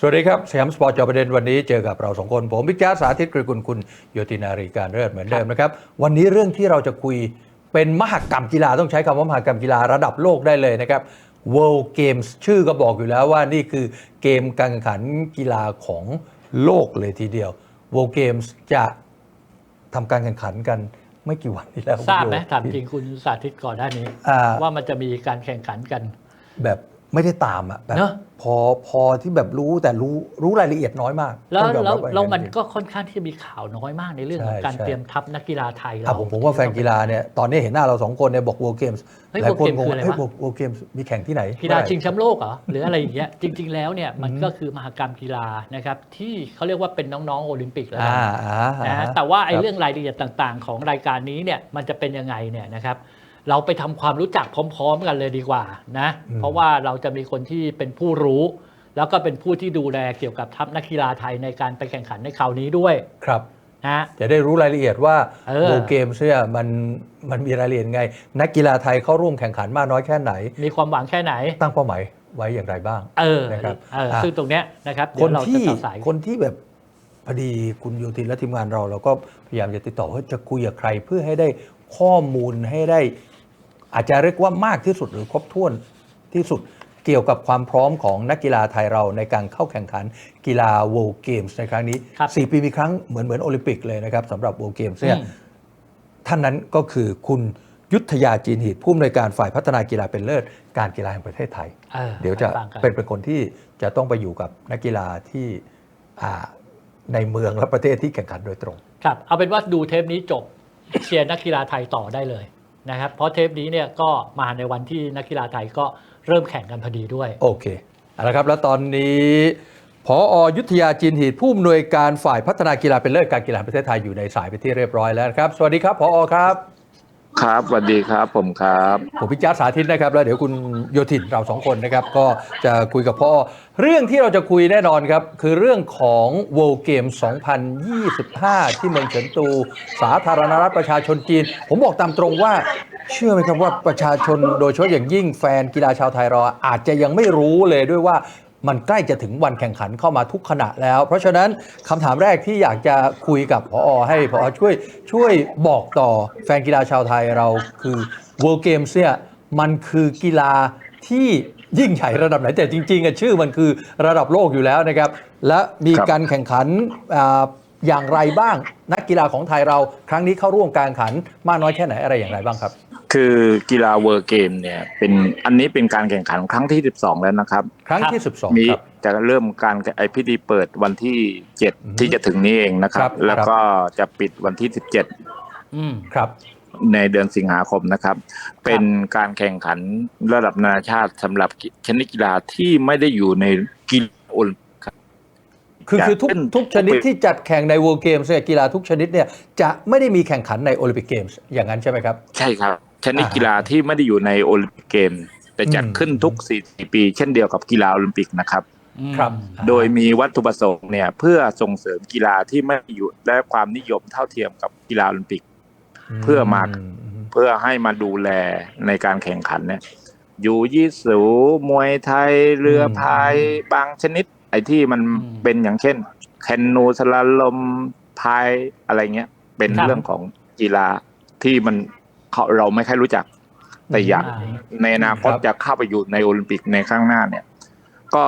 สวัสดีครับสยามสปอร์ตจอประเด็นวันนี้เจอกับเราสองคน ผมพิจ้าสาธิตกรีกุลคุณโยตินารีการเลิศเหมือนเดิมนะครับ วันนี้เรื่องที่เราจะคุยเป็นมหกรรมกีฬาต้องใช้คำว่ามหกรรมกีฬาระดับโลกได้เลยนะครับ World Games ชื่อก็บอกอยู่แล้วว่านี่คือเกมการแข่งขันกีฬาของโลกเลยทีเดียว World Games จะทำการแข่งขันกันไม่กี่วันนี้แล้วทราบไหมคุณโยถามจริงคุณสาธิตก่อนหน้านี้อ่าว่ามันจะมีการแข่งขันกันแบบ ไม่ได้ตามอะแบบเนอะ พอพอที่แบบรู้แต่รู้รู้รายละเอียดน้อยมากแล้วต้องยอแล้วรับว่าแล้วอย่างมันจริง ก็ค่อนข้างที่จะมีข่าวน้อยมากในเรื่องของใช่การใช่ เตรียมทัพนักกีฬาไทยอะเราผมผมว่าแฟนกีฬาเนี่ยตอนนี้เห็นหน้าเราสองคนเนี่ยบอก World Games เฮ้ยหลายคน World ง Games งคืออะไรเฮ้ยวะ World Games มีแข่งที่ไหนกีฬาเมื่อไหร่ ชิงแชมป์โลกเหรอหรืออะไรอย่างเงี้ยจริง ๆ แล้วเนี่ยมันก็คือมหกรรมกีฬานะครับที่เขาเรียกว่าเป็นน้องๆโอลิมปิกแล้วกัอ่านอ่านะอ่าฮะแต่ว่าไอ้คบเรื่องรายละเอียดต่างๆ ของรายการนี้เนี่ยมันจะเป็นยังไงเนี่ยนะครับ เราไปทำความรู้จักพร้อม ๆ กันเลยดีกว่านะ เพราะว่าเราจะมีคนที่เป็นผู้รู้ แล้วก็เป็นผู้ที่ดูแลเกี่ยวกับทัพนักกีฬาไทยในการไปแข่งขันในคราวนี้ด้วยครับนะฮะจะได้รู้รายละเอียดว่าเออ World Games เนี่ยมันมันมีรายละเอียดไง นักกีฬาไทยเข้าร่วมแข่งขันมากน้อยแค่ไหน มีความหวังแค่ไหน ตั้งเป้าหมายไว้อย่างไรบ้างเออนะครับเอออะซึ่งตรงเนี้ยนะครับคเดี๋ยนวเราจะที่ต่อสายคนที่แบบพอดีคุณโยธินและทีมงานเราเราก็พยายามจะติดต่อว่าจะคุยกับใครเพื่อให้ได้ข้อมูลให้ได้ อาจจะเรียกว่ามากที่สุดหรือครบถ้วนที่สุดเกี่ยวกับความพร้อมของนักกีฬาไทยเราในการเข้าแข่งขันกีฬา World Games ในครั้งนี้ ครับ4 ปีมีครั้งเหมือนเหมือนโอลิมปิกเลยนะครับสำหรับ World Games เนี่ยอืม ท่านนั้นก็คือคุณยุทธยาจีนหีดผู้อำนวยการฝ่ายพัฒนากีฬาเป็นเลิศ การกีฬาแห่งประเทศไทย ออเดี๋ยวจะไปฟังกัน เป็นเป็นคนที่จะต้องไปอยู่กับนักกีฬาที่อ่าในเมืองและประเทศที่แข่งขันโดยตรง ครับ เอาเป็นว่าดูเทปนี้จบ เชียร์นักกีฬาไทยต่อได้เลย นะครับ เพราะเทปนี้เนี่ยก็มาในวันที่นักกีฬาไทยก็เริ่มแข่งกันพอดีด้วย โอเคเอาละครับแล้วตอนนี้พอยุทธยาจีนหีดผู้อำนวยการฝ่ายพัฒนากีฬาเป็นเลิศการกีฬาประเทศไทยอยู่ในสายไปที่เรียบร้อยแล้วนะครับ สวัสดีครับพอครับ ครับสวัสดีครับผมครับผมพิจารสาธิตนะครับ แล้วเดี๋ยวคุณโยธินเราสองคนนะครับ ก็จะคุยกับพ่อ เรื่องที่เราจะคุยแน่นอนครับ คือเรื่องของ World Game 2025 ที่เมืองเฉินตู สาธารณรัฐประชาชนจีน ผมบอกตามตรงว่า เชื่อไหมครับว่าประชาชนโดยเฉพาะอย่างยิ่งแฟนกีฬาชาวไทยเราอาจจะยังไม่รู้เลยด้วยว่า มันใกล้จะถึงวันแข่งขันเข้ามาทุกขณะแล้ว เพราะฉะนั้นคำถามแรกที่อยากจะคุยกับพอให้พอช่วยช่วยบอกต่อแฟนกีฬาชาวไทยเราคือ World Games เนี่ยมันคือกีฬาที่ยิ่งใหญ่ระดับไหนแต่จริงๆอะชื่อมันคือระดับโลกอยู่แล้วนะครับ และมีการแข่งขันออย่างไรบ้าง นักกีฬาของไทยเราครั้งนี้เข้าร่วมการแข่งขันมากน้อยแค่ไหนอะไรอย่างไรบ้างครับ คือกีฬาเวอร์เกมเนี่ยเป็นอันนี้เป็นการแข่งขันครั้งที่ 12 แล้วนะครับ ครั้งที่มี12ครับจะเริ่มการไอพิธีเปิดวันที่อือฮึ7ที่จะถึงนี้เองนะคครัรับบแล้วก็จะปิดวันที่อืมครับ17ในเดือนสิงหาคมนะครับ เป็นการแข่งขันระดับนานาชาติสำหรับชนิดกีฬาที่ไม่ได้อยู่ในกีฬาโอลิมปิก ครับคืออยากคือทุกเล่นทุกชนิดที่จัดแข่งใน World Games เนี่ยกีฬาทุกชนิดเนี่ยจะไม่ได้มีแข่งขันในโอลิมปิกเกมส์อย่างนั้นใช่ไหมครับ ใช่ครับ ชนิดอ่ากีฬาที่ไม่ได้อยู่ในโอลิมปิกเกมแต่จัดอืมขึ้นทุก4ปี เช่นเดียวกับกีฬาโอลิมปิกนะครับครับ โดยมีวัตถุประสงค์เนี่ยเพื่อส่งเสริมกีฬาที่ไม่อยู่และความนิยมเท่าเทียมกับกีฬาโอลิมปิก เพื่อมาเพื่อให้มาดูแลในการแข่งขันเนี่ยยูยิสูมวยไทยเรือพายบางชนิดไอ้ที่มันอืมเป็นอย่างเช่น แคนูสลาลมพายอะไรเงี้ย เป็นครับเรื่องของกีฬาที่มันเขาเราไม่ค่อยรู้จัก แต่อยากอ่าในอนาคตครับจะเข้าไปอยู่ในโอลิมปิกในข้างหน้าเนี่ย ก็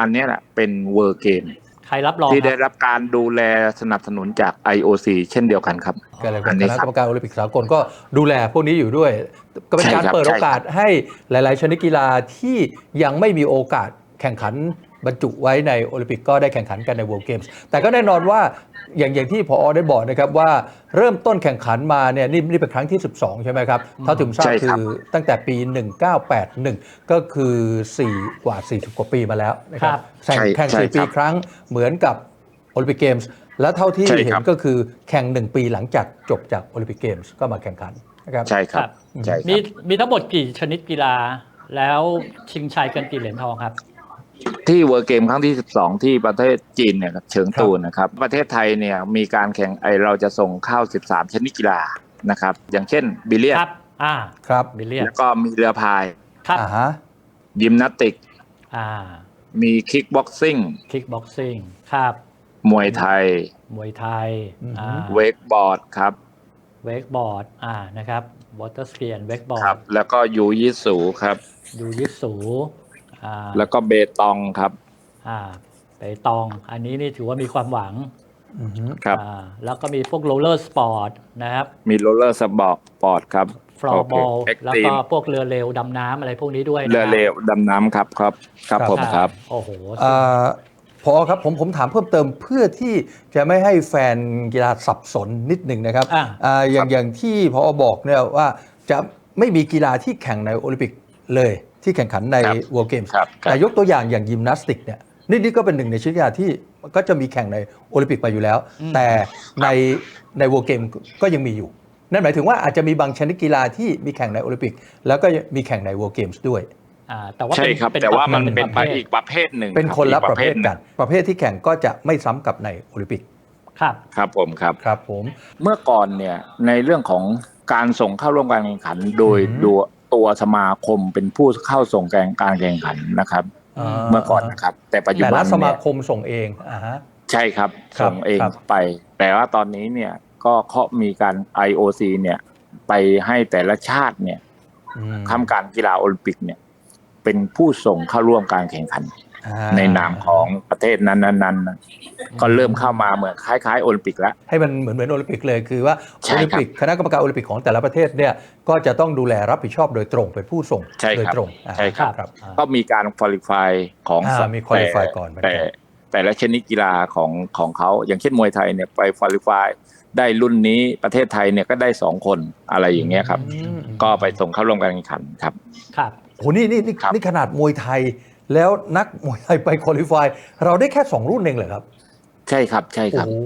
อันเนี้ยแหละเป็นเวอร์เกมใครรับรองที่คได้รับรับการดูแลสนับสนุนจาก IOC เช่นเดียวกันครับก็เลยอัเป็นนคนี้ณะครักรบรมการโอลิมปิกสากลก็ดูแลพวกนี้อยู่ด้วย ก็เป็นใช่การครับเปิดใช่โอกาสให้หลาย ๆ ชนิดกีฬาที่ยังไม่มีโอกาสแข่งขัน บรรจุไว้ในโอลิมปิกก็ได้แข่งขันกันใน World Games แต่ก็แน่นอนว่าอย่างอย่างที่พอได้บอกนะครับว่าเริ่มต้นแข่งขันมาเนี่ยนี่นี่เป็นครั้งที่ 12 ใช่ไหมครับเท่าที่ผมทราบใช่คืครับอตั้งแต่ปี 1981 ก็คือ 4 กว่า 40 กว่าปีมาแล้วนะครับครับแข่งใช่แข่งใช่สี่ปีครับครั้งเหมือนกับโอลิมปิกเกมส์และเท่าที่ใช่เห็ครันบก็คือแข่งหนึ่งปีหลังจากจบจากโอลิมปิกเกมส์ก็มาแข่งขันนะครับใช่ครัครับบใช่คมีรับมีทั้งหมดกี่ชนิดกีฬาแล้วชิงชัยกันกี่เหรียญทองครับ ที่เวอร์เกมครั้งที่ 12 ที่ประเทศจีนเนี่ยครับเฉิงตูนะครับ ประเทศไทยเนี่ยมีการแข่งไอเราจะส่งเข้า 13 ชนิดกีฬานะครับ อย่างเช่นบิลเลียคดรับ อ่า ครับบิลเลียนแล้วก็มีเรือพาย ครับ อ่าฮะยิมนาสติก อ่า มีคิกบ็อกซิ่ง คิกบ็อกซิ่ง ครับ มวยไทย มวยไทยอือฮึอ่า เวกบอร์ดครับ เวกบอร์ด อ่า นะครับ วอเตอร์สเกียนเวกบอครัร์บดแล้วก็ยูยิสูครับ ยูยิสู อ่าแล้วก็เบตองครับอ่าไปตอง อันนี้นี่ถือว่ามีความหวังอือฮึครับ อ่าแล้วก็มีพวกโรลเลอร์สปอร์ตนะครับมีโรลเลอร์สปอร์ตปอร์ตครับฟลอร์บอลเอ็กแล้วตีก็มพวกเรือเร็วดำน้ำอะไรพวกนี้ด้วยนะเรือเร็วดำน้ำครับครับ ครับผมครับ โอ้โห อ่าพอครับผมผมถามเพิ่มเติมเพื่อที่จะไม่ให้แฟนกีฬาสับสนนิดหนึ่งนะครับอะ อ่าอย่างอย่างที่พอบอกเนี่ยว่าจะไม่มีกีฬาที่แข่งในโอลิมปิกเลย ที่แข่งขันในครับ World Games ครับครับแต่ยกตัวอย่างอย่างยิมนาสติกเนี่ยนี่นี่ก็เป็นหนึ่งในชนิดกีฬาที่ก็จะมีแข่งในโอลิมปิกมาอยู่แล้ว แต่ในใน World Game ก็ยังมีอยู่ นั่นหมายถึงว่าอาจจะมีบางชนิดกีฬาที่มีแข่งในโอลิมปิก แล้วก็มีแข่งใน World Games ด้วยอ่าแต่ว่าใช่เป็นครับเป็นแต่ว่ามันประเป็นประภทอีกประเภทหนึ่งเป็นคนละอีกประเภทหกันประเภทที่แข่งก็จะไม่ซ้ำกับในโอลิมปิกครับครับผมครับครับผมเมื่อก่อนเนี่ยในเรื่องของการส่งเข้าร่วมการแข่งขันโดยอืมดู ตัวสมาคมเป็นผู้เข้าส่งแข่งการแข่งขันนะครับ เมื่อก่อนนะครับ แต่ปัจจุแต่บัละนสมาเนี่ยคมส่งเองอ่าฮะใช่ครับครับส่งเองครับไป แต่ว่าตอนนี้เนี่ยก็เขามีการ IOC เนี่ย ไปให้แต่ละชาติเนี่ยอืมทำการกีฬาโอลิมปิกเนี่ย เป็นผู้ส่งเข้าร่วมการแข่งขันอ่า ในนามของประเทศนั้นๆๆก็เริ่มเข้ามาเหมือนคล้ายๆโอลิมปิกแล้วให้มันเหมือนเหมือนโอลิมปิกเลยคือว่าใช่โอครับลิมปิกคณะกรรมการโอลิมปิกของแต่ละประเทศเนี่ยก็จะต้องดูแลรับผิดชอบโดยตรงเป็นผู้ส่งใช่โดยครับตรงอ่าใช่ครับครับอ่าก็มีการคุริฟายของอ่าสัตว์มี qualify แต่ก่อนเหมือนกันแต่แต่ละชนิดกีฬาของของเขาอย่างเช่นมวยไทยเนี่ยไปคุริฟายได้รุ่นนี้ประเทศไทยเนี่ยก็ได้สองคนอะไรอย่างเงี้ยครับอืมก็ไปส่งเข้าร่วมการแข่งขันครับ ครับโหนี่นี่นี่ครับนี่ขนาดมวยไทย แล้วนักมวยไทยไปคุริฟายเราได้แค่ 2 รุ่นเองเหรอครับ ใช่ครับใช่ครับโอ้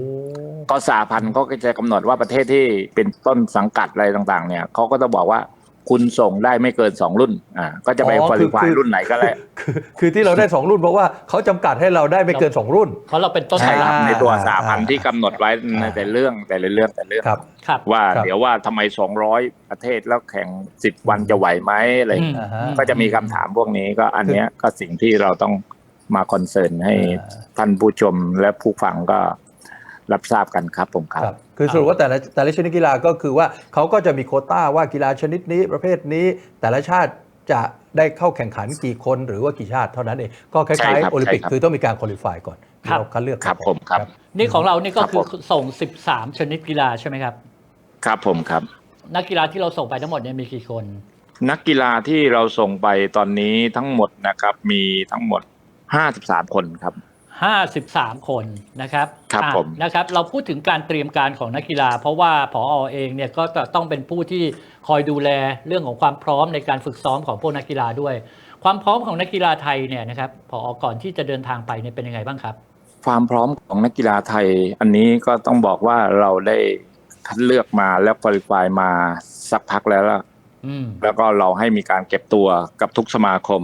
ก็สาพันธ์เขาก็จะกำหนดว่าประเทศที่เป็นต้นสังกัดอะไรต่าง ๆ เนี่ยเขาก็จะบอกว่า คุณส่งได้ไม่เกินสองรุ่น อ่า ก็จะไปอ๋อคุคืริอฟายคือรุ่นไหนก็แล้วคือคือที่เราได้ 2 รุ่นเพราะว่าเขาจำกัดให้เราได้ไม่เกิน 2 รุ่น เพราะเราเป็นต้นใช่ครับตลาดในตัวอ่าสาพันธ์ที่กำหนดไว้ในอ่าแต่เรื่องแต่ละเรื่องแต่ละเรื่อง ครับ ครับ ว่าครับ เดี๋ยวว่าทำไม200ประเทศแล้วแข่ง10วันจะไหวไหมอะไรอย่างเงี้ย อ่าฮะ ก็จะมีคำถามพวกนี้ก็อันเนี้ยก็สิ่งที่เราต้องมาคอนเซิร์นให้อ่าท่านผู้ชมและผู้ฟังก็รับทราบกันครับผมครับ ครับ คือสรุปว่าแต่ละแต่ละชนิดกีฬาก็คือว่าเขาก็จะมีโควต้าว่ากีฬาชนิดนี้ประเภทนี้ แต่ละชาติจะได้เข้าแข่งขันกี่คนหรือว่ากี่ชาติเท่านั้นเองก็คใช่ล้ายครับๆโอลิมปิกใช่ครับคือต้องมีการคุริฟายก่อนครับเราคัดเลือกครับผมครับ นี่ของเรานี่ก็ครับคือผมส่ง 13 ชนิดกีฬาใช่ไหมครับ ครับผมครับ นักกีฬาที่เราส่งไปทั้งหมดเนี่ยมีกี่คน นักกีฬาที่เราส่งไปตอนนี้ทั้งหมดนะครับมีทั้งหมด 53 คนครับ 53 คนนะครับครับอะผมนะครับ เราพูดถึงการเตรียมการของนักกีฬา เพราะว่าผอเองเนี่ยก็จะต้องเป็นผู้ที่คอยดูแลเรื่องของความพร้อมในการฝึกซ้อมของพวกนักกีฬาด้วย ความพร้อมของนักกีฬาไทยเนี่ยนะครับผอก่อนที่จะเดินทางไปเนี่ยเป็นยังไงบ้างครับ ความพร้อมของนักกีฬาไทย อันนี้ก็ต้องบอกว่าเราได้คัดเลือกมาแล้วคุริฟายมาสักพักแล้วล่ะอืมแล้วก็เราให้มีการเก็บตัวกับทุกสมาคม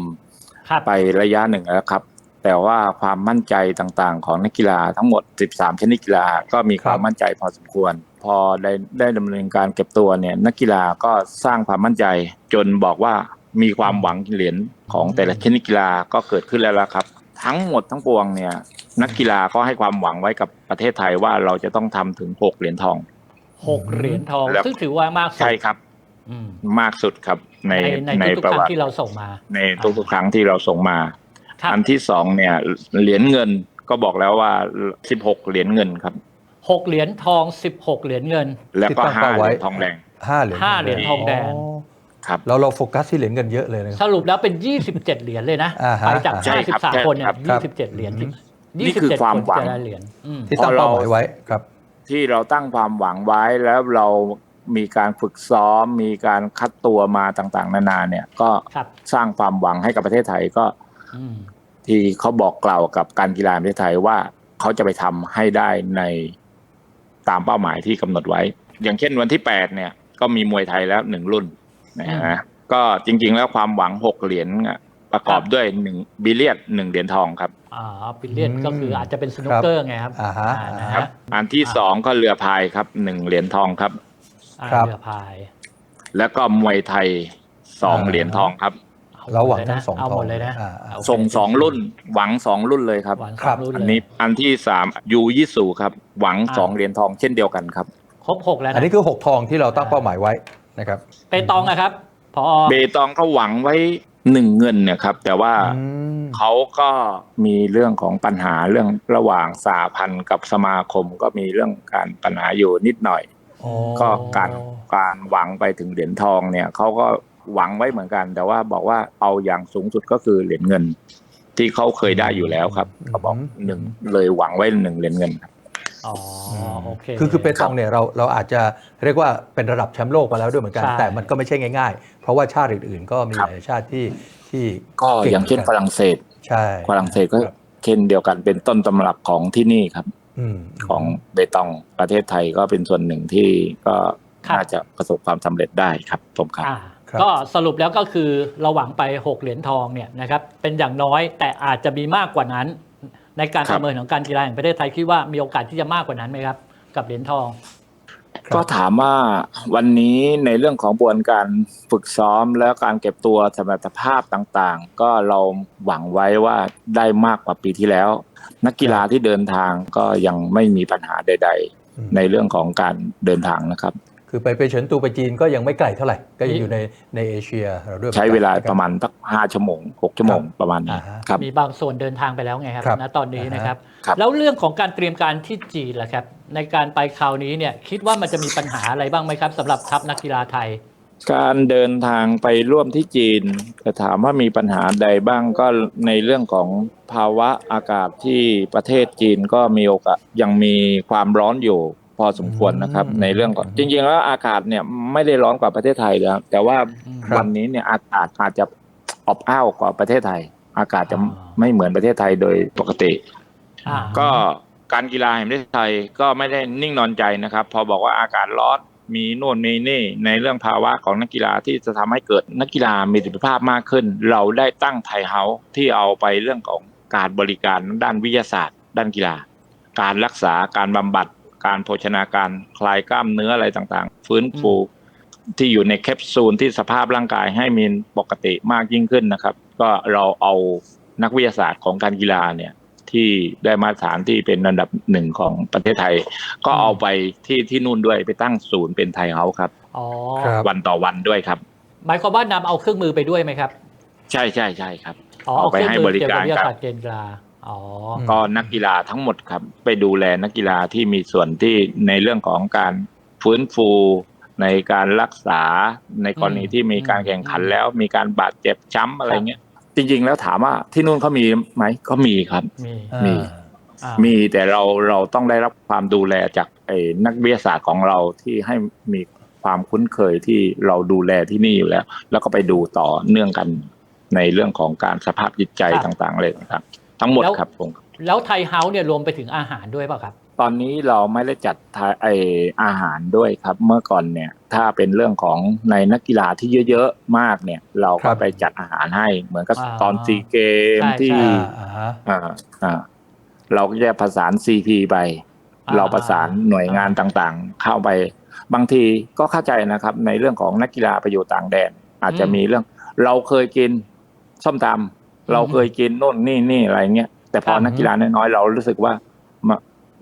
ครับไประยะหนึ่งแล้วครับ แต่ว่าความมั่นใจต่างๆ ของนักกีฬาทั้งหมด 13 ชนิดกีฬาก็มีความมั่นใจพอสมควร พอได้ได้ดำเนินการเก็บตัวเนี่ยนักกีฬาก็สร้างความมั่นใจ จนบอกว่ามีความหวังเหรียญของแต่ละชนิดกีฬาก็เกิดขึ้นแล้วละครับ ทั้งหมดทั้งปวงเนี่ยนักกีฬาก็ให้ความหวังไว้กับประเทศไทยว่าเราจะต้องทำถึง 6 เหรียญทองหกเหรียญทองแล้วซึ่งถือว่ามากสุดใช่ครับอืมมากสุดครับในในในในทุกปๆระครั้วังติที่เราส่งมา ในทุกๆครั้งที่เราส่งมาครับ อันที่สองเนี่ยเหรียญเงินก็บอกแล้วว่า16เหรียญเงินครับหกเหรียญทอง16เหรียญเงิน แล้วก็ที่ตั้งห้าเป้าเหไว้รียญทองแดงห้าเหรียญห้าเหรียญทองแดงครับเราเราโฟกัสที่เหรียญเงินเยอะเลยนะครับสรุปแล้วเป็น27เหรียญเลยนะอ่าฮะไปจากใช่ครับ53คนเนี่ยครับ27เหรียญอืมนี่คือ27ความหวังนจะได้เหรียญอืมที่ตั้งเป้าหมายไว้ครับ ที่เราตั้งความหวังไว้แล้วเรามีการฝึกซ้อม มีการคัดตัวมาต่างๆ นานาเนี่ยก็ครับสร้างความหวังให้กับประเทศไทยก็อืม ที่เขาบอกกล่าวกับการกีฬาแห่งประเทศไทยว่าเขาจะไปทำให้ได้ในตามเป้าหมายที่กำหนดไว้ อย่างเช่นวันที่แปดเนี่ย ก็มีมวยไทยแล้วหนึ่งรุ่นนะฮะก็จริง ๆ แล้วความหวังหกเหรียญอะประกอบด้วยหนึ่งบิลเลียดหนึ่งเหรียญทองครับอ่าบิลเลียนอืมก็คืออาจจะเป็นสนุกเกอร์ไงครับอ่าฮะอ่านะครัฮะบอันที่สองก็เรือพายครับหนึ่งเหรียญทองครับอ่าครับเรือพาย แล้วก็มวยไทยสองอ่าเหรียญทองครับ เราหวังทั้งสองเอาทหอมงดเลยนะอ่าอ่าโอเคส่งสองรุ่น หวังสองรุ่นเลยครับหวังครับสามรุ่นอันเลยนี้อันที่สามยูยิสูครับ หวังสองเหรียญทองเช่นเดียวกันครับ ครบหกแล้วอันนะนี้คือ6ทองที่เราตั้งเป้าหมายไว้นะครับเปตองนะครับพอเบตองเขาหวังไว้หนึ่งเงินเนี่ยครับ แต่ว่าอืมเขาก็มีเรื่องของปัญหาเรื่องระหว่างสาพันธ์กับสมาคมก็มีเรื่องการปัญหาอยู่นิดหน่อยอ๋อก็การการหวังไปถึงเหรียญทองเนี่ยเขาก็ หวังไว้เหมือนกัน แต่ว่าบอกว่าเอาอย่างสูงสุดก็คือเหรียญเงิน ที่เขาเคยได้อยู่แล้วครับเขาบอกหนึ่งเลยหวังไว้หนึ่งเหรียญเงินครับอ๋อโอเคคือคือเปตองเนี่ยเราเราอาจจะเรียกว่าเป็นระดับแชมป์โลกมาแล้วด้วยเหมือนกันใช่แต่มันก็ไม่ใช่ง่ายๆ เพราะว่าชาติอื่นๆ ก็มีครัหบลายชาติที่ที่ก็อย่างเช่นฝรั่งเศสใช่ฝรั่งเศสก็ครับเช่นเดียวกันเป็นต้นตำรับของที่นี่ครับอืมของเบตองประเทศไทยก็เป็นส่วนหนึ่งที่ก็น่าจะประสบความสำเร็จได้ครับผมครับอ่า ก็สรุปแล้วก็คือเราหวังไป 6 เหรียญทองเนี่ยนะครับเป็นอย่างน้อยแต่อาจจะมีมากกว่านั้น ในการครัปบระเมินของการกีฬาแห่งประเทศไทยคิดว่ามีโอกาสที่จะมากกว่านั้นไหมครับ กับเหรียญทอง ก็ถามว่าวันนี้ในเรื่องของกระบวนการฝึกซ้อมและการเก็บตัวสมรรถภาพต่างๆ ก็เราหวังไว้ว่าได้มากกว่าปีที่แล้ว นักกีฬาที่เดินทางก็ยังไม่มีปัญหาใดอืมๆในเรื่องของการเดินทางนะครับ คือไปไปเฉินตูไปจีนก็ยังไม่ไกลเท่าไหร่ ก็ยังอยู่ในในเอเชียเราด้วยใช้เวลาหอนกันประมาณสักห้าชั่วโมงหกชั่วโมงประมาณนี้อ่าฮะครับมีบางส่วนเดินทางไปแล้วไงครับครับณตอนนี้นะครับครับ แล้วเรื่องของการเตรียมการที่จีนล่ะครับ ในการไปคราวนี้เนี่ยคิดว่ามันจะมีปัญหาอะไรบ้างไหมครับสำหรับทัพนักกีฬาไทย การเดินทางไปร่วมที่จีนจะถามว่ามีปัญหาใดบ้างก็ในเรื่องของภาวะอากาศที่ประเทศจีนก็มีโอกาสยังมีความร้อนอยู่ พอสมควรนะครับอืมในเรื่องของจริง ๆ แล้วอากาศเนี่ยไม่ได้ร้อนกว่าประเทศไทยแล้วแต่ว่าครับวันนี้เนี่ยอากาศอาจจะอบอ้าวกว่าประเทศไทย อากาศจะอ่าไม่เหมือนประเทศไทยโดยปกติอ่าก็การกีฬาแห่งประเทศไทยก็ไม่ได้นิ่งนอนใจนะครับ พอบอกว่าอากาศร้อนมีโน่นมีนี่ในเรื่องภาวะของนักกีฬาที่จะทำให้เกิดนักกีฬามีประสิทธิภาพมากขึ้น เราได้ตั้งไทยเฮาส์ที่เอาไปเรื่องของการบริการด้านวิทยาศาสตร์ ด้านกีฬา การรักษาการบำบัด การโภชนาการคลายกล้ามเนื้ออะไรต่างๆ ฟื้นฟูที่อยู่ในแคปซูลที่สภาพร่างกายให้มีปกติมากยิ่งขึ้นนะครับ ก็เราเอานักวิทยาศาสตร์ของการกีฬาเนี่ยที่ได้มาตรฐานที่เป็นอันดับหนึ่งของประเทศไทย ก็เอาไปที่ที่นู่นด้วยไปตั้งศูนย์เป็นไทยเฮาส์ครับอ๋อครับวันต่อวันด้วยครับ หมายความว่านำเอาเครื่องมือไปด้วยไหมครับ ใช่ใช่ใช่ครับอ๋อเอาเอาไปเครื่องให้มืบอริเกี่ยวกากับรวิทยากับศาสตร์เกณฑ์กีฬาอ๋อม ก็นักกีฬาทั้งหมดครับ ไปดูแลนักกีฬาที่มีส่วนที่ในเรื่องของการฟื้นฟูในการรักษาในกรณีที่มีการแข่งขันแล้ว มีการบาดเจ็บช้ำอะไรเงี้ย จริง ๆ แล้วถามว่าที่นู่นเขามีไหมก็มีครับ มีมีอ่ามีแต่เราเราต้องได้รับความดูแลจากไอ้นักวิทยาศาสตร์ของเราที่ให้มีความคุ้นเคยที่เราดูแลที่นี่อยู่แล้ว แล้วก็ไปดูต่อเนื่องกันในเรื่องของการสภาพจิตใจต่างๆเลยนะครับ ทั้งหมดครับผมแล้วไทยเฮาส์เนี่ยรวมไปถึงอาหารด้วยเปล่าครับ ตอนนี้เราไม่ได้จัดทาไออาหารด้วยครับ เมื่อก่อนเนี่ยถ้าเป็นเรื่องของในนักกีฬาที่เยอะๆมากเนี่ย เราครัก็บไปจัดอาหารให้ เหมือนกับอ่าตอนซีเกมใช่ที่ใช่อ่าฮะอ่าอ่าเราก็จะประสานซีพีไปอ่าเราประสานหน่วยงานต่างๆ เข้าไป บางทีก็เข้าใจนะครับ ในเรื่องของนักกีฬาไปอยู่ต่างแดน อาจจะมีเรื่อง เราเคยกินส้มตำ เราเคยกินโน่นนี่นี่อะไรเงี้ยแต่พอนักกีฬาน้อยๆเรารู้สึกว่ามา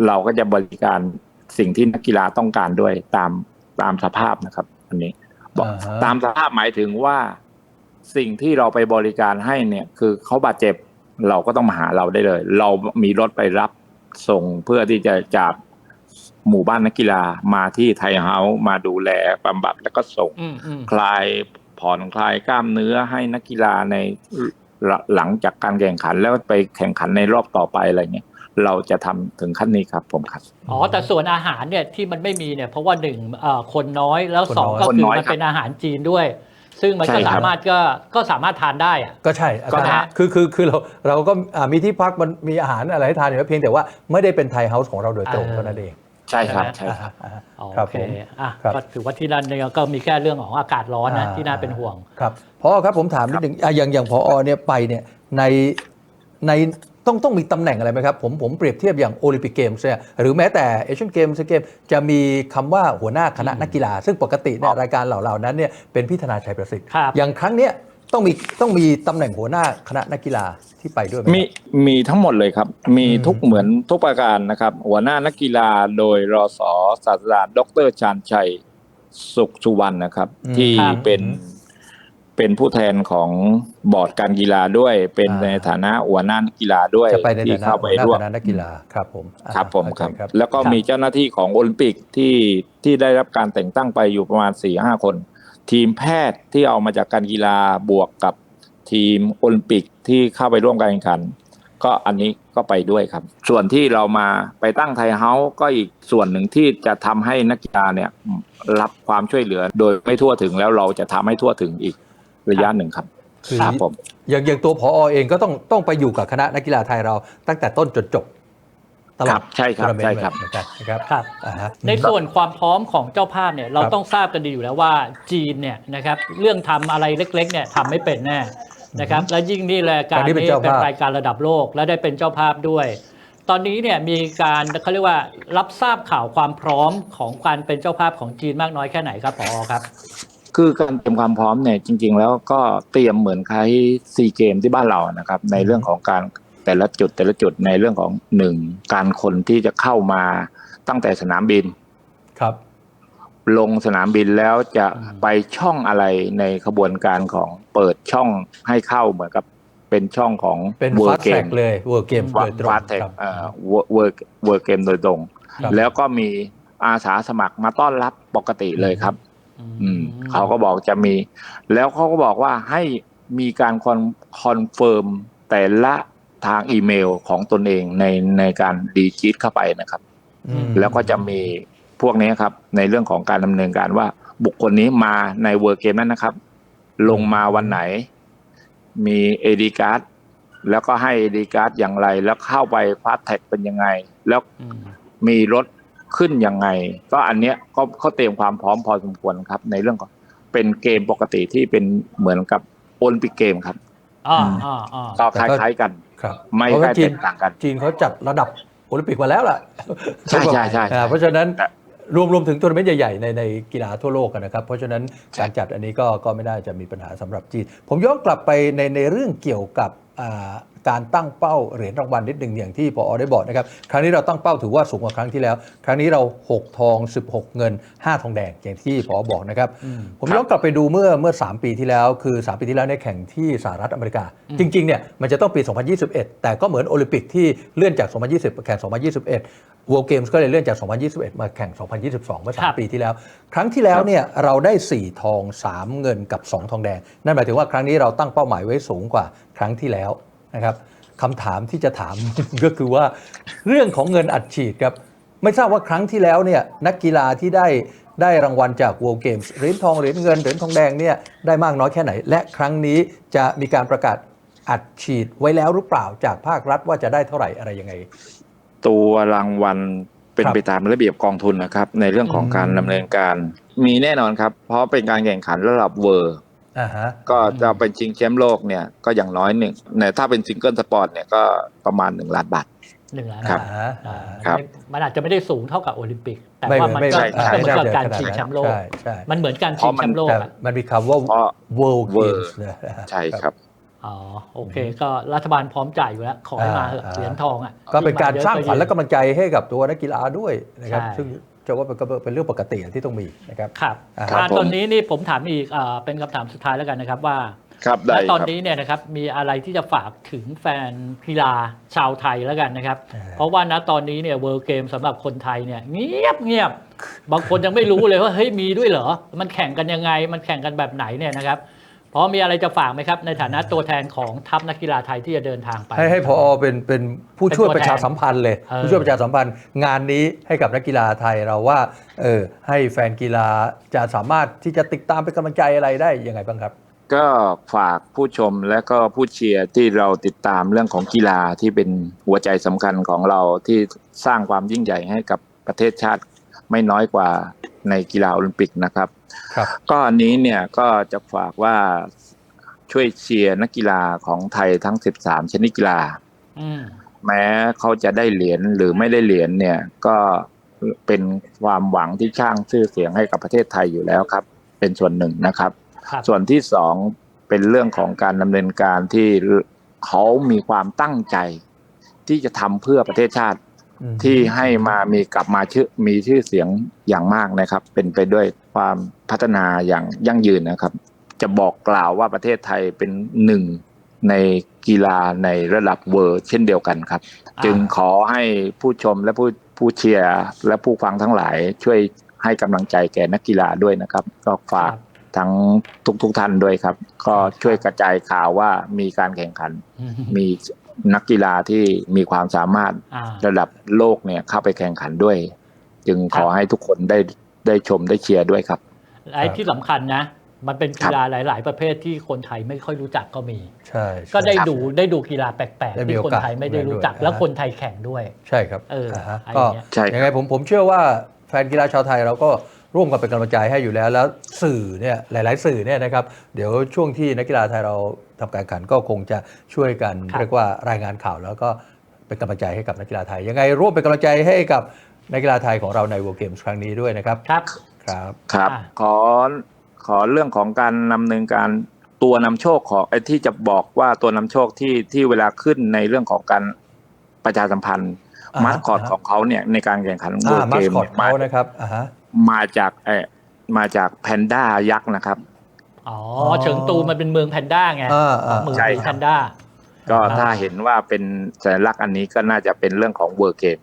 เราก็จะบริการสิ่งที่นักกีฬาต้องการด้วยตามตามสภาพนะครับ อันนี้บอกอ่าฮะตามสภาพหมายถึงว่าสิ่งที่เราไปบริการให้เนี่ย คือเขาบาดเจ็บเราก็ต้องมาหาเราได้เลย เรามีรถไปรับส่งเพื่อที่จะจากหมู่บ้านนักกีฬามาที่ไทยเฮาส์มาดูแลบำบัดแล้วก็ส่งอืมอืมคลายผ่อนคลายกล้ามเนื้อให้นักกีฬาใน หลังหลังจากการแข่งขันแล้วไปแข่งขันในรอบต่อไปอะไรเงี้ยเราจะทำถึงขั้นนี้ครับผมครับอ๋อแต่ส่วนอาหารเนี่ยที่มันไม่มีเนี่ยเพราะว่าหนึ่งเอ่อคนน้อยแล้วสองคนน้อยก็คือมันเป็นอาหารจีนด้วย ซึ่งมันก็ใช่ครับสามารถก็ก็สามารถทานได้อะก็ใช่อาก็จารได้ย์คือคือคือเราเราก็อ่ามีที่พักมันมีอาหารอะไรให้ทานอยู่แล้วเพียงแต่ว่าไม่ได้เป็นไทยเฮาส์ของเราโดยตรงเออเท่านั้นเอง ใช่ครับใช่ใช่ไหมครับอ่าฮะโอครับเคผมอะครับ ก็ถือว่าที่นั่นเนี่ยก็มีแค่เรื่องของอากาศร้อนนะอ่าที่น่าเป็นห่วง ครับพอครับผมถามนิดหนึ่งอะอย่างอย่างพอเนี่ยไปเนี่ยในในต้องต้องมีตำแหน่งอะไรไหมครับ ผมผมเปรียบเทียบอย่างโอลิมปิกเกมส์เนี่ยหรือแม้แต่เอเชียนเกมส์เกมจะมีคำว่าหัวหน้าคณะนักกีฬา ซึ่งปกติเนี่ยรายการเหล่าๆนั้นเนี่ยเป็นพี่ธนาชัยประสิทธิ์ ครับ อย่างครั้งเนี้ย ต้องมีต้องมีตำแหน่งหัวหน้าคณะนักกีฬาที่ไปด้วยไหมมีมีทั้งหมดเลยครับ มีอืมทุกเหมือนทุกประการนะครับ หัวหน้านักกีฬาโดยรอสอศาสตราจารย์ดรชาญชัยสุขสุวรรณนะครับ ที่ครับเป็นเป็นผู้แทนของบอร์ดการกีฬาด้วย เป็นในฐานะหัวหน้านักกีฬาด้วยจะไปในที่ฐานะเข้าไปหัวหน้าร่วมคณะนักกีฬาครับผมอ่าครับผมคเข้ารับใจแล้วก็ครับมีเจ้าหน้าที่ของโอลิมปิกที่ที่ได้รับการแต่งตั้งไปอยู่ประมาณ4ี่ห้าคน ทีมแพทย์ที่เอามาจากการกีฬาบวกกับทีมโอลิมปิกที่เข้าไปร่วมการแข่งขัน ก็อันนี้ก็ไปด้วยครับ ส่วนที่เรามาไปตั้งไทยเฮาส์ก็อีกส่วนหนึ่งที่จะทำให้นักกีฬาเนี่ยรับความช่วยเหลือโดยไม่ทั่วถึงแล้วเราจะทำให้ทั่วถึงอีกระยะหนึ่งครับคือครับผมอย่างอย่างตัวผอเองก็ต้องต้องไปอยู่กับคณะนักกีฬาไทยเราตั้งแต่ต้นจนจบ ตลคอรัดบใช่ครับทัวร์นาเมนต์ใช่ครับเหมือนกันนะครับครับอ่าฮะในส่วนความพร้อมของเจ้าภาพเนี่ยเราครับต้องทราบกันดีอยู่แล้วว่าจีนเนี่ยนะครับเรื่องทำอะไรเล็ก ๆ เนี่ยทำไม่เป็นแน่นะครับและยิ่งนี่รายการอันนี้เป็นนี้เจ้าเป็นภาพรายการระดับโลก และได้เป็นเจ้าภาพด้วย ตอนนี้เนี่ยมีการเขาเรียกว่ารับทราบข่าวความพร้อมของการเป็นเจ้าภาพของจีนมากน้อยแค่ไหนครับผอครับคือการเตรียมความพร้อมเนี่ยจริง ๆ แล้วก็เตรียมเหมือนคล้ายซีเกมที่บ้านเรานะครับ ในเรื่องของการ แต่ละจุดแต่ละจุดในเรื่องของหนึ่งการคนที่จะเข้ามาตั้งแต่สนามบินครับ ลงสนามบินแล้วจะอืมไปช่องอะไรในขบวนการของเปิดช่องให้เข้าเหมือนกับเป็นช่องของเป็นเวอฟาสร์เกแท็มกเลยเวอร์เกมโดยตรงฟาสแท็กครับเอ่อเวอร์เวอร์เวอร์เกมโดยตรงครับแล้วก็มีอาสาสมัครมาต้อนรับปกติเลยครับ อืมเขาก็บอกจะมี แล้วเขาก็บอกว่าให้มีการคอนคอนเฟิร์มแต่ละ ทางอีเมลของตนเองในในการดีจิตเข้าไปนะครับอืมแล้วก็จะมีพวกนี้ครับ ในเรื่องของการดำเนินการว่า บุคคลนี้มาในเวอร์เกมนั้นนะครับ ลงมาวันไหน มีเอดีการ์ดแล้วก็ให้เอดีการ์ดอย่างไร แล้วเข้าไปฟาสแท็กเป็นยังไง แล้วอืมมีรถขึ้นยังไง ก็อันเนี้ยก็เขาเตรียมความพร้อมพอสมควรครับ ในเรื่องของเป็นเกมปกติที่เป็นเหมือนกับโอลิมปิกเกมครับอ่าอ่าอ่าก็คล้ายๆกัน ครับไม่เพราะใกว่าล้จีแตนกต่างกัน จีนเขาจัดระดับโอลิมปิกมาแล้วล่ะใช่ใช่ใช่อ่าเพราะฉะนั้นแต่รวมรวมถึงทัวร์นาเมนต์ใหญ่ ๆ ในในกีฬาทั่วโลกอะนะครับ เพราะฉะนั้นการจัดอันนี้ก็ก็ไม่น่าจะมีปัญหาสำหรับจีน ผมย้อนกลับไปในในเรื่องเกี่ยวกับอ่า การตั้งเป้าเหรียญรางวัลนิดหนึ่งอย่างที่พอได้บอกนะครับ ครั้งนี้เราตั้งเป้าถือว่าสูงกว่าครั้งที่แล้ว ครั้งนี้เรา 6 ทอง 16 เงิน 5 ทองแดงอย่างที่พอบอกนะครับอืมผมย้อนกลับไปดูเมื่อเมื่อ 3 ปีที่แล้ว คือ 3 ปีที่แล้วเนี่ยแข่งที่สหรัฐอเมริกาอืมจริงๆเนี่ยมันจะต้องปี 2021 แต่ก็เหมือนโอลิมปิกที่เลื่อนจาก 2020มาแข่ง 2021 World Games ก็เลยเลื่อนจาก 2021 มาแข่ง 2022 เมื่อ 3 ปีที่แล้ว ครั้งที่แล้วเนี่ยเราได้ 4 ทอง 3 เงินกับ 2 ทองแดง นั่นหมายถึงว่าครั้งนี้เราตั้งเป้าหมายไว้สูงกว่าครั้งที่แล้ว นะครับคำถามที่จะถามก็คือว่าเรื่องของเงินอัดฉีดครับไม่ทราบว่าครั้งที่แล้วเนี่ยนักกีฬาที่ได้ได้รางวัลจาก World Games เหรียญทองเหรียญเงินเหรียญทองแดงเนี่ยได้มากน้อยแค่ไหน และครั้งนี้จะมีการประกาศอัดฉีดไว้แล้วหรือเปล่าจากภาครัฐว่าจะได้เท่าไหร่อะไรยังไง ตัวรางวัลเป็นไปตามระเบียบกองทุนนะครับ ในเรื่องของการอืมดำเนินการมีแน่นอนครับ เพราะเป็นการแข่งขันระดับเวอร์ ก็จะเป็นชิงแชมป์โลกเนี่ยก็อย่างน้อยหนึ่งในถ้าเป็นซิงเกิลสปอร์ตเนี่ยก็ประมาณหนึ่งล้านบาทหนึ่งล้านครับอ่าฮะอ่าครับไม่มันอาจจะไม่ได้สูงเท่ากับโอลิมปิก แต่ไม่ว่ามันไม่ก็ใช่ใช่ก็เหมือนกับไม่การขนาดชิงนั้นแชมป์โลกใช่อะใช่มันเหมือนการชิงแชมป์โลกแต่อะมันมีคำว่าเพราะ World World Games นะใช่ครับอ๋อโอเค ก็รัฐบาลพร้อมจ่ายอยู่แล้ว ขอให้มาเถอะอ่าเหรียญทองอะก็เป็นการสร้างขวัญและก็กำลังใจให้กับตัวนักกีฬาด้วยนะครับใช่ซึ่ง จะว่าเป็นก็เป็นเรื่องปกติที่ต้องมีนะครับครับอ่าครับอ่าผมตอนนี้นี่ผมถามอีกอ่าเป็นคำถามสุดท้ายแล้วกันนะครับว่าครับณได้ตอนครับนี้เนี่ยนะครับมีอะไรที่จะฝากถึงแฟนกีฬาชาวไทยแล้วกันนะครับอ่าเพราะว่าณตอนนี้เนี่ยเวิลด์เกมสำหรับคนไทยเนี่ยเงียบเงียบบางคนยังไม่รู้เลยว่าเฮ้ยมีด้วยเหรอ มันแข่งกันยังไง มันแข่งกันแบบไหนเนี่ยนะครับเพราะมีอะไรจะฝากไหมครับ ในฐานะตัวแทนของทัพนักกีฬาไทยที่จะเดินทางไป ให้ให้พอเป็นเป็นผู้ช่วยประชาสัมพันธ์เลยเออผู้ช่วยประชาสัมพันธ์ งานนี้ให้กับนักกีฬาไทยเราว่าเออให้แฟนกีฬาจะสามารถที่จะติดตามเป็นกำลังใจอะไรได้ยังไงบ้างครับ ก็ฝากผู้ชมและก็ผู้เชียร์ที่เราติดตามเรื่องของกีฬาที่เป็นหัวใจสำคัญของเราที่สร้างความยิ่งใหญ่ให้กับประเทศชาติ ไม่น้อยกว่าในกีฬาโอลิมปิกนะครับครับก็อันนี้เนี่ยก็จะฝากว่าช่วยเชียร์นักกีฬาของไทยทั้ง 13 ชนิดกีฬาอืมแม้เขาจะได้เหรียญหรือไม่ได้เหรียญเนี่ย ก็เป็นความหวังที่ช่างชื่อเสียงให้กับประเทศไทยอยู่แล้วครับ เป็นส่วนหนึ่งนะครับครับส่วนที่สองเเป็นเรื่องของการดำเนินการที่เขามีความตั้งใจ ที่จะทำเพื่อประเทศชาติอืม ที่ให้มามีกลับมาชื่อมีชื่อเสียงอย่างมากนะครับ เป็นไปด้วยความพัฒนาอย่างยั่งยืนนะครับ จะบอกกล่าวว่าประเทศไทยเป็นหนึ่งในกีฬาในระดับเวิร์เช่นเดียวกันครับอ่าจึงขอให้ผู้ชมและผู้ผู้เชียร์และผู้ฟังทั้งหลายช่วยให้กำลังใจแก่นักกีฬาด้วยนะครับ ก็ฝากครับทั้งทุกๆทท่านด้วยครับ ก็ช่วยกระจายข่าวว่ามีการแข่งขัน มี นักกีฬาที่มีความสามารถอ่าระดับโลกเนี่ยเข้าไปแข่งขันด้วย จึงครับขอให้ทุกคนได้ได้ชมได้เชียร์ด้วยครับไอ้ที่สำคัญนะ มันเป็นกีฬาหลาย ๆ ประเภทที่คนไทยไม่ค่อยรู้จักก็มีใช่ใช่ก็ได้ครับดูได้ดูกีฬาแปลกได้ๆมีที่โอคนกาสไทยไม่ได้รู้จักได้ด้วยแล้วอ่าคนไทยแข่งด้วย ใช่ครับเอออ่าฮะอะไรก็อย่างเงี้ยใช่ยังไงผมผมเชื่อว่าแฟนกีฬาชาวไทยเราก็ร่วมกันเป็นกำลังใจให้อยู่แล้วแล้วสื่อเนี่ยหลาย ๆ สื่อเนี่ยนะครับเดี๋ยวช่วงที่นักกีฬาไทยเราทำการแข่งขันก็คงจะช่วยกันครับเรียกว่ารายงานข่าวแล้วก็เป็นกำลังใจให้กับนักกีฬาไทย ยังไงร่วมเป็นกำลังใจให้กับนักกีฬาไทยของเราใน World Games ครั้งนี้ด้วยนะครับ ครับครับครับอะขอขอเรื่องของการนำเนินการตัวนำโชคของไอ้ที่จะบอกว่าตัวนำโชคที่ที่เวลาขึ้นในเรื่องของการประชาสัมพันธ์อ่าฮะมาสคอตของเขาเนี่ยในการแข่งขันอ่าเวิร์มาเกสมคอตมาเขานะครับอ่าฮะมาจากเออมาจากแพนด้ายักษ์นะครับ อ๋ออ๋อเฉิงตูมันเป็นเมืองแพนด้าไงอ่าอ่าเมืองใช่แพนด้าก็อ่าถ้าเห็นว่าเป็นสัญลักษณ์อันนี้ก็น่าจะเป็นเรื่องของเวิร์เกม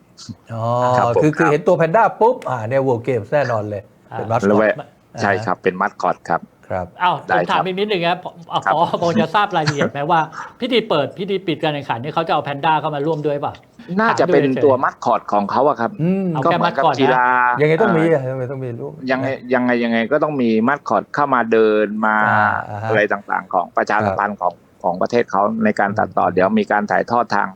อ๋อครับผมคือคือครับเห็นตัวแพนด้าปุ๊บอ่าเนี่ย World Games แน่นอนเลยอ่าเป็นมาสคแล้วอแวตะใช่ครับเป็นมัดคอตครับ ครับอ้าวผได้มครัถามบอีกนิดหนึ่งครับผมเอาครับขอผมจะทราบรายละเอียดไหมว่า พิธีเปิดพิธีปิดการแข่งขันนี่เขาจะเอาแพนด้าเข้ามาร่วมด้วยป่ะน่าจะเป็นถามดูเฉยๆตัวมัดคอตของเขาอะครับอืมเอาก็แค่เหมือนกับมัดคอร์ดนะกีฬายัยังไงต้องมีอะยังไงต้องมีรูปยังไงยังไงยังไงก็ต้องมีมัดคอตเข้ามาเดินมาอ่าอ่าฮะอะไรต่างๆ ของประชาสัมพันธ์ของของประเทศเขาในการตัดต่อ เดี๋ยวมีการถ่ายทอดทาง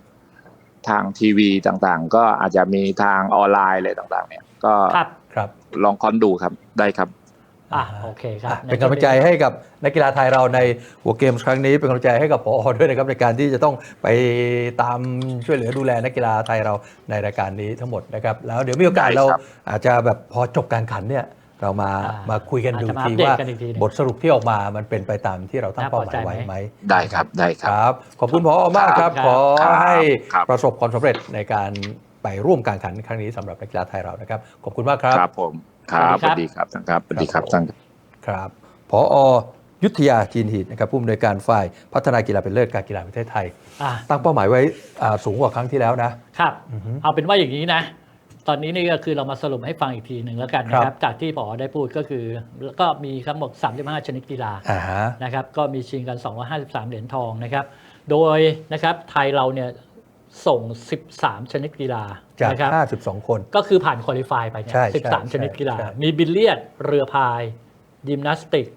ทางทีวีต่างๆ ก็อาจจะมีทางออนไลน์อะไรต่าง ๆ เนี่ย ก็ครับครับลองคอนดูครับได้ครับ อะโอเคครับอะเป็นกำลังใจให้กับนักกีฬาไทยเราในหัวเกมส์ครั้งนี้เป็นกำลังใจให้กับพอด้วยนะครับในการที่จะต้องไปตามช่วยเหลือดูแลนักกีฬาไทยเราในรายการนี้ทั้งหมดนะครับแล้วเดี๋ยวมีโอกาสได้เราครับอาจจะแบบพอจบการขันเนี่ยเรามาอ่ามมาคุยกันดูอาจจะมาทีอัปเดตว่ากันอีกทีหนึ่งบทสรุปที่ออกมามันเป็นไปตามที่เราตั้งน่าเป้าพหอมาใจยไหมไว้ไหมได้ครับได้คครับรับ ขอบคุณพอมากครับครับขอครับให้ครับประสบความสำเร็จในการ ไปร่วมการแข่งขันครั้งนี้สำหรับนักกีฬาไทยเรานะครับ ขอบคุณมากครับ ครับผมครับสสวัวัสสดีดีคครัรับบครับสวัสดีครับท่านครับพอยุทธยาจีนหีดนะครับผู้อำนวยการฝ่ายพัฒนากีฬาเป็นเลิศการกีฬาแห่งประเทศไทยอะตั้งเป้าหมายไว้อ่าสูงกว่าครั้งที่แล้วนะครับอือฮึเอาเป็นว่าอย่างนี้นะ ตอนนี้นี่ก็คือเรามาสรุปให้ฟังอีกทีหนึ่งแล้วกันนะคครัรับบจากที่ผอได้พูดก็คือ ก็มีทั้งหมด 35 ชนิดกีฬาอ่าฮะนะครับก็มีชิงกัน 253 เหรียญทองนะครับ โดยนะครับไทยเราเนี่ย ส่ง 13 ชนิดกีฬาจากนะครับ52 คน ก็คือผ่านคุริฟายไปเนี่ใช่ยใช่13 ชนิดกีฬา ใช่มีบิลเลียด เรือพาย ยิมนาสติก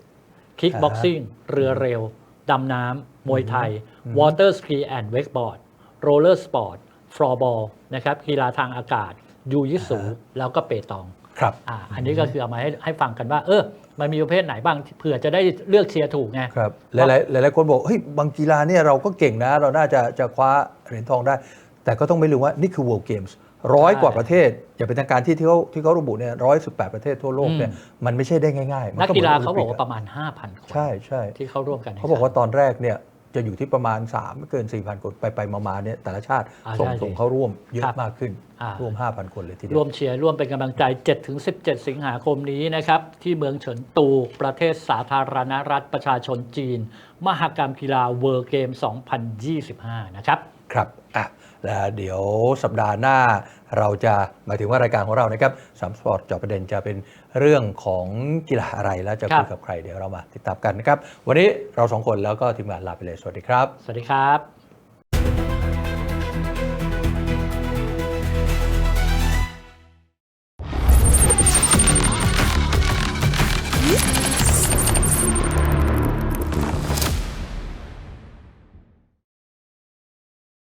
คิกอ่าฮะบ็อกซิ่ง เรือเร็ว ดำน้ำ มวยไทยอืมวอเตอร์สกีแอนด์เวกบอร์ด โรลเลอร์สปอร์ต ฟลอร์บอล นะครับ กีฬาทางอากาศ ยูยิสู แล้วก็เปตอง ครับอ่าอันนี้ก็คือเอามาให้ให้ฟังกันว่า เออ มันมีประเภทไหนบ้างเผื่อจะได้เลือกเชียร์ถูกไง ครับหลายๆหลายๆคนบอกเฮ้ยบางกีฬาเนี่ยเราก็เก่งนะ เราน่าจะจะคว้าเหรียญทองได้ แต่ก็ต้องไม่ลืมว่านี่คือ World Games ร้อยใช่กว่าประเทศ อย่าเป็นทางการที่ที่เขาที่เขาระบุเนี่ยร้อยสิบแปดประเทศทั่วโลกเนี่ยอืมมันไม่ใช่ได้ง่ายๆมันักหมืกีอฬาโลิเขามบปิอกว่าอะประมาณ 5,000 คน ใช่ใช่ที่เข้าร่วมกันเขาบอกว่าตอนแรกเนี่ย จะอยู่ที่ประมาณ 3 ไม่เกิน 4,000 คนไปไปมาๆเนี่ยแต่ละชาติอ่าส่งใช่ส่งเข้าร่วมเยครัอะบมากขึ้นอ่า ร่วม 5,000 คนเลยทีเดีร่ยววมเชียร์ร่วมเป็นกำลังใจ 7-17 สิงหาคมนี้นะครับ ที่เมืองเฉินตู ประเทศสาธารณรัฐประชาชนจีน มหกรรมกีฬาเวิร์เกม 2025 นะครับ ครับอะ แล้วเดี๋ยวสัปดาห์หน้าเราจะหมายถึงว่ารายการของเรานะครับสามสปอร์ตเจอบประเด็นจะเป็นเรื่องของกีฬาอะไรและจะคุยครับกับใครเดี๋ยวเรามาติดตามกันนะครับ วันนี้เราสองคนแล้วก็ทีมงานลาไปเลยสวัสดีครับ สวัสดีครับ